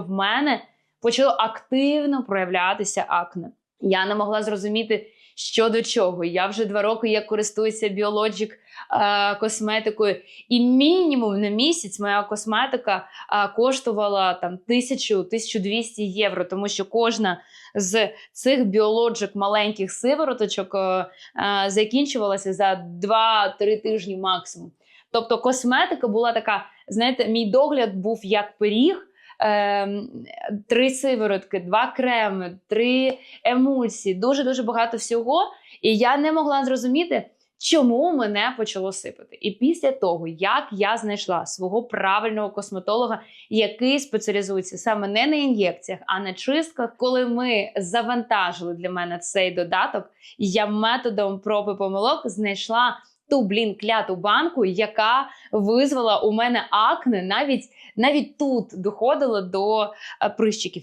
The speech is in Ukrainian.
в мене почало активно проявлятися акне. Я не могла зрозуміти, що до чого. Я вже два роки як користуюся Biologic е, косметикою, і мінімум на місяць моя косметика е, коштувала там 1000-1200 євро, тому що кожна з цих Biologic маленьких сивороточок е, закінчувалася за 2-3 тижні максимум. Тобто косметика була така, знаєте, мій догляд був як пиріг. Ем, три сиворотки, два креми, три емульсії, дуже дуже багато всього. І я не могла зрозуміти, чому мене почало сипати. І після того, як я знайшла свого правильного косметолога, який спеціалізується саме не на ін'єкціях, а на чистках, коли ми завантажили для мене цей додаток, я методом проб і помилок знайшла. Ту блін кляту банку, яка визвала у мене акне, навіть навіть тут доходило до е, прищиків.